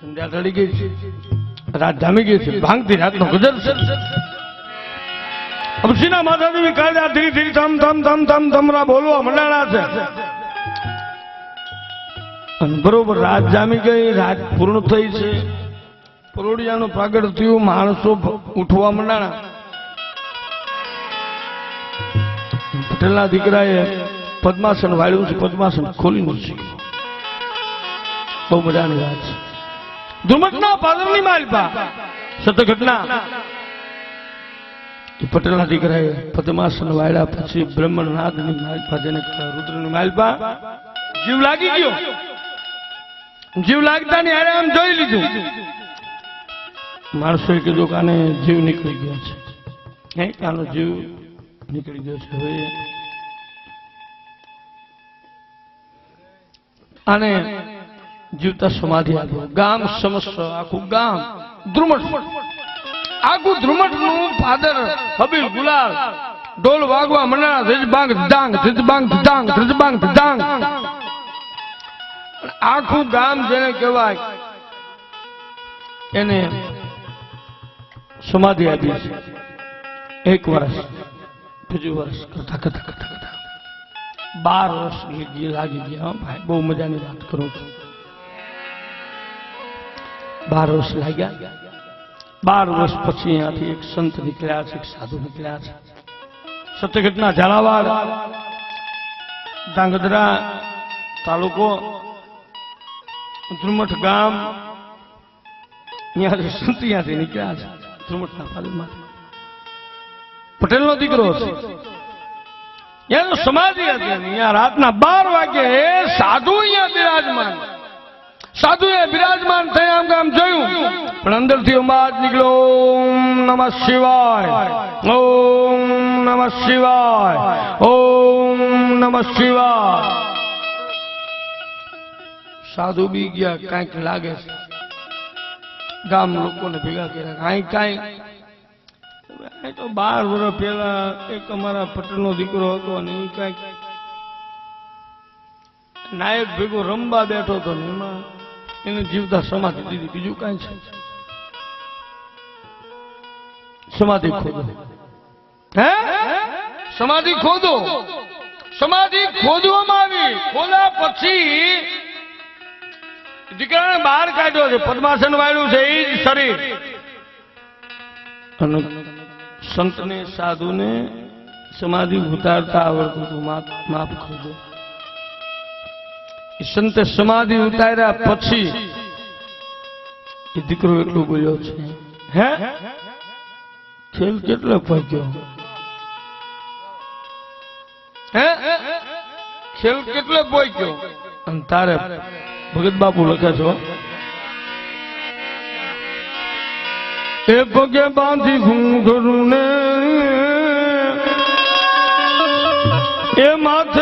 સંધ્યા ચડી ગઈ છે. રાત જામી ગઈ છે. ભાંગતી રાતનો ગુજર છે. અબસીના માતાદેવી કાયદા ધીરે ધીરે ધમ ધમ ધમ ધમ ધમરા બોલવા મંડાણા છે. બરોબર રાત જામી ગઈ, રાત પૂર્ણ થઈ છે. પરોડિયાનું પ્રાગટ થયું, માણસો ઉઠવા મંડાણા પટેલના દીકરાએ પદ્માસન વાળ્યું છે. પદ્માસન ખોલી મળશે બહુ મજાની વાત છે. દુર્મટના પાદરની માલપા. સત્ય ઘટના. પટેલના દીકરાએ પદ્માસન વાળ્યા પછી બ્રહ્મનાથની માલપા જેને રુદ્રની માલપા. જીવ લાગી ગયો. જીવ લાગતા ની આરામ જોઈ લીધું. માણસોએ કીધું કે આને જીવ નીકળી ગયો છે. હે, આનો જીવ નીકળી ગયો છે. હવે આને જીવતા સમાધિ આપ્યો ગામ સમસ્ત આખું ગામ ધ્રુમટ આખું ધ્રુમટનું ફાદર હબીલ ગુલાલ. ઢોલ વાગવા મના ધ્રજબાંગ ધાંગ ધ્રજબાંગ ધાંગ ધ્રજબાંગ ધાંગ આખું ગામ જેને કહેવાય, એને સમાધિ આપી છે. એક વર્ષ, બીજું વર્ષ, કરતા કરતા કરતા કરતા. બાર વર્ષ લાગી ગયા. ભાઈ, બહુ મજાની વાત કરું છું. બાર વર્ષ લાગ્યા. બાર વર્ષ પછી અહીંયાથી એક સંત નીકળ્યા છે, એક સાધુ નીકળ્યા છે. સત્યઘટના ઝાલાવાડ ધાંગધ્રા તાલુકો, ધ્રુમઠ ગામ. અહીંયાથી સંત ત્યાંથી નીકળ્યા છે, ધ્રુમઠના પાદરમાં. પટેલનો દીકરો છે. એનો સમાધિ હતી રાતના બાર વાગે સાધુ અહીંયા બિરાજમાન. સાધુ એ બિરાજમાન થયા આમ આમ જોયું. પણ અંદરથી અવાજ નીકળ્યો, ઓમ નમઃ શિવાય, ઓમ નમઃ શિવાય, ઓમ નમઃ શિવાય. સાધુ બી ગયા, કાંઈક લાગે છે. ગામ લોકોને ભેગા કર્યા, કાંઈ કાંઈ. તો બાર વર્ષ પહેલા એક અમારા પટેલનો દીકરો હતો અને એ કાંઈક નાયક ભેગો રમવા બેઠો હતો એમાં એને જીવતા સમાધિ દીધી. બીજું કઈ છે. સમાધિ ખોદો. હે? સમાધિ ખોદો. સમાધિ ખોદવામાં આવી ખોદા પછી દીકરાને બહાર કાઢ્યો છે. પદ્માસન વાળ્યું છે. એ જ શરીર. અને સંતને, સાધુને સમાધિ ઉતારતા આવડતું હતું. માફ એ સંતે સમાધિ ઉતાર્યા પછી એ દીકરો એટલું બોલ્યો છે, હે? ખેલ કેટલો હે? ખેલ કેટલો પહોંચ્યો અને તારે ભગત બાપુ લખે છો એ પગે બાંધી ઘૂંઘરું ને એ માથે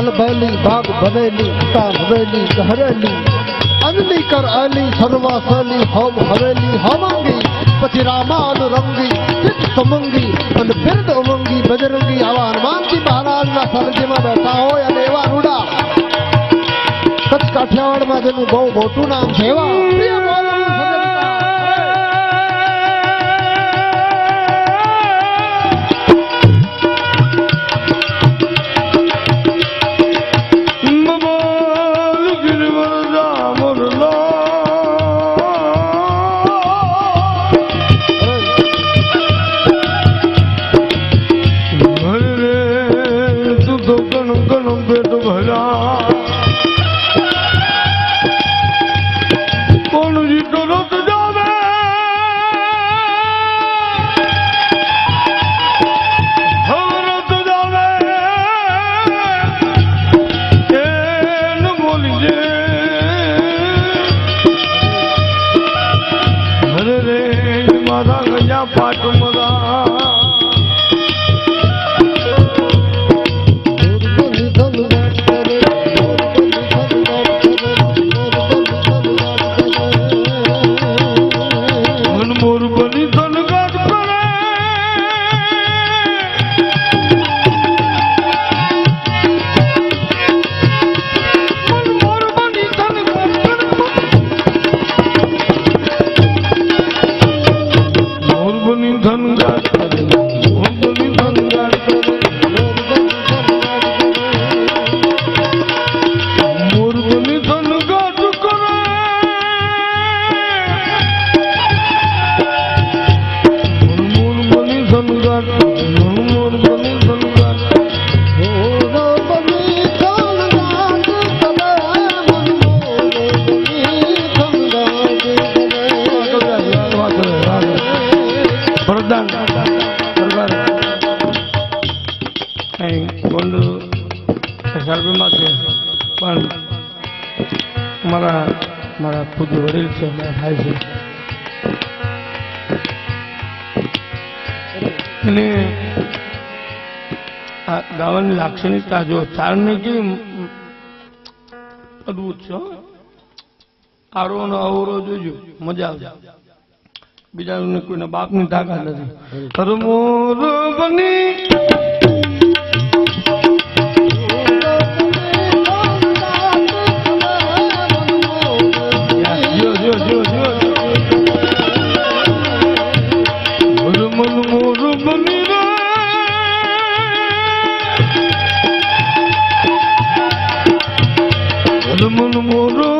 અલબેલી બાગ બનેલી ઉતા હવેલી, ગહરેલી અંજલી કર આલી સર્વાસલી, હોમ હવેલી, હોમંગી, પછી રામાન રંગી ચિત સમંગી, અને બિરદ ઉમંગી, બજરંગી, આવા હનુમાનજી મહારાજના સરજીમાં બેઠા હોય અને એવા રૂડા કચ્છ કાઠિયાવાડમાં જેનું બહુ મોટું નામ છે એવા. பாட்டும் અને આ ગાવાની લાક્ષણિકતા જો ચારની કેવી અદભુત છે આરો નો અવરો જોજો, મજા આવશે. બીજા કોઈને બાપની તાકાત નથી. મોર બની Mulu mulu mulu.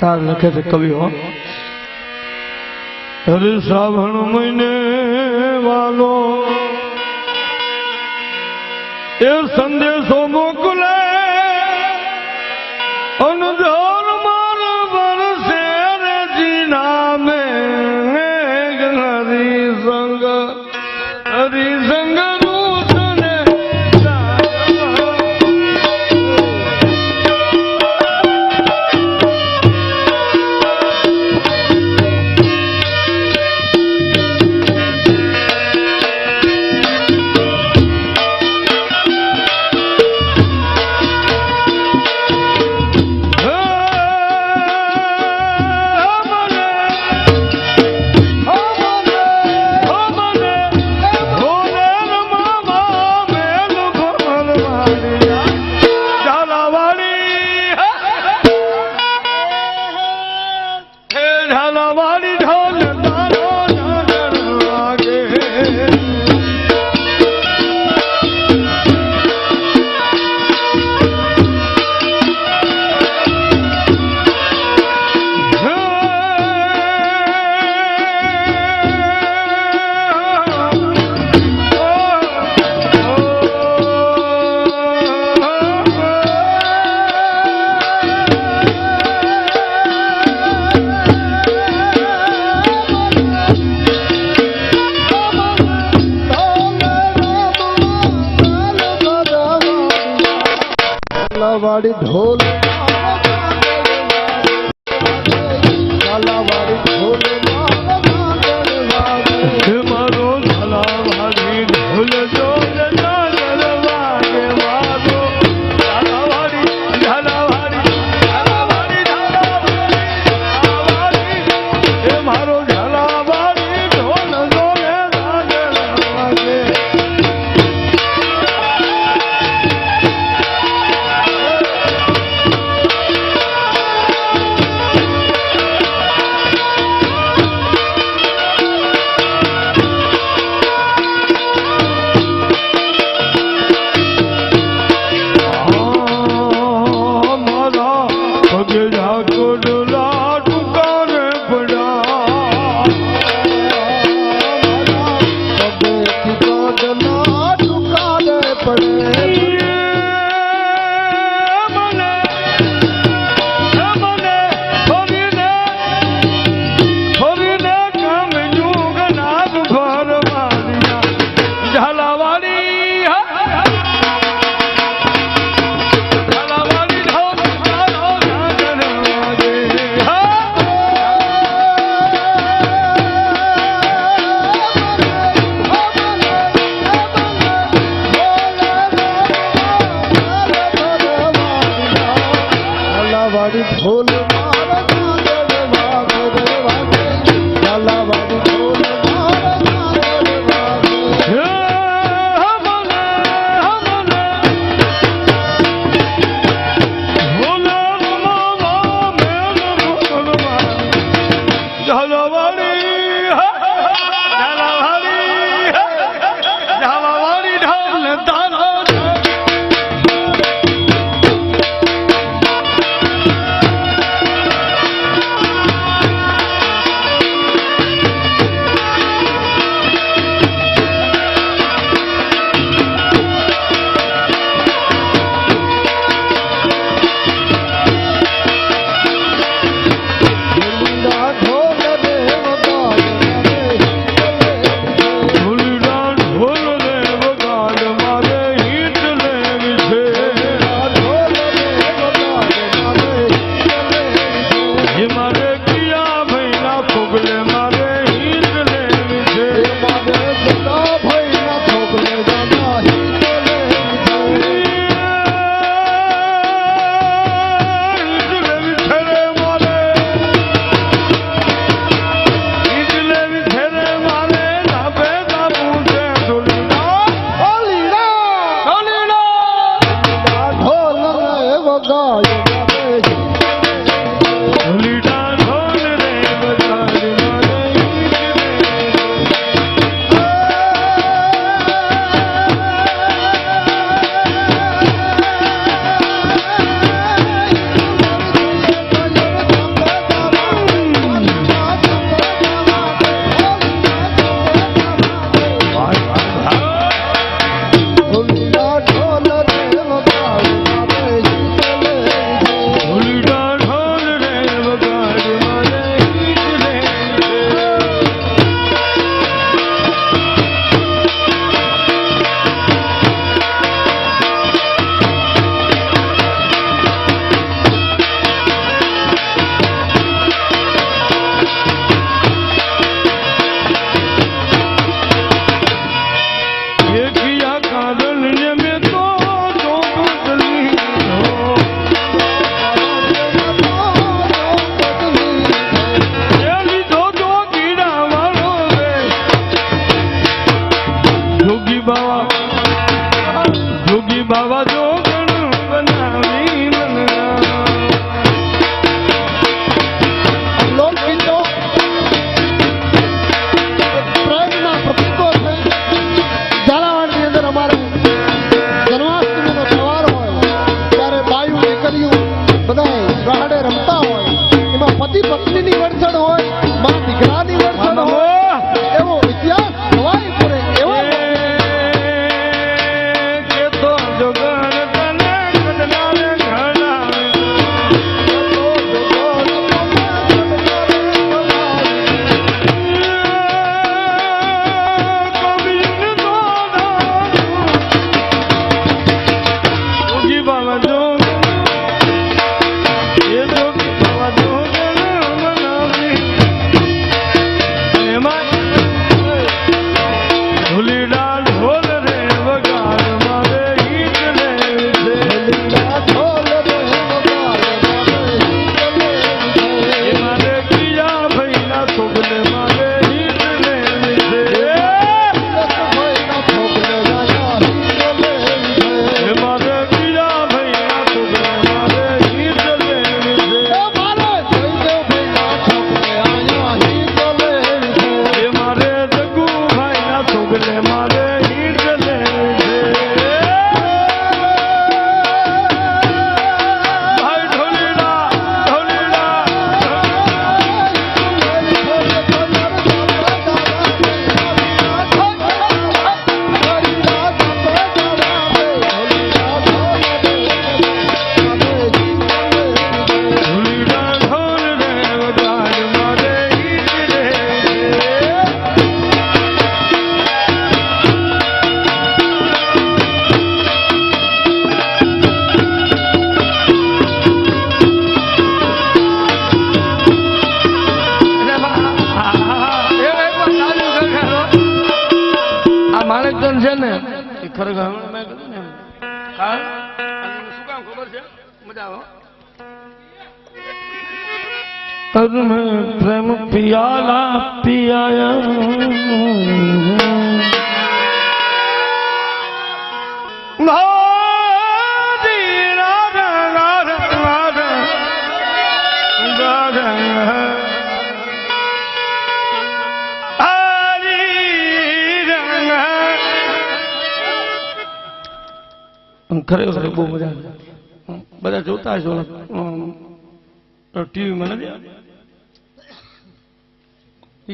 તાર લખે છે કવિઓ. હરે શ્રાવણ મહિને વાલો એ સંદેશો મોકલે ভোলমা sobre ખરેખર બહુ મજા બધા જોતા હશો. ટીવીમાં નથી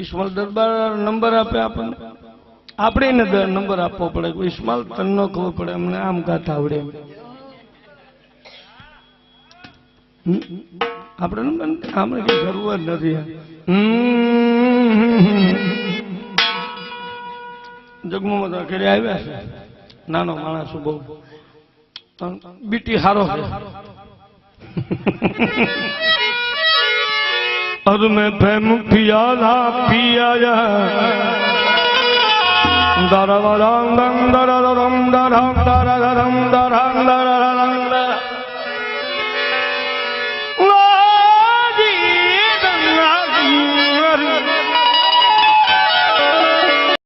ઈશમાલ દરબાર નંબર આપે આપણને. આપણે નંબર આપવો પડે. ઈશમાલ તનનો ખબર પડે, અમને આમ ગાથા આવડે આપણે નંબર આપણે કઈ જરૂર જ નથી. જગમમાં તો અખેરે આવ્યા છે. નાનો માણસ બહુ બીટી હારો છે. ਅਰ ਮੈਂ ਫਹਿਮ ਫਿਆਲਾ ਪਿਆਇਆ ਦਰਵਰਾਂ ਦਰਰਮ ਦਰਮ ਦਰਮ ਦਰਮ ਦਰਮ ਦਰਮ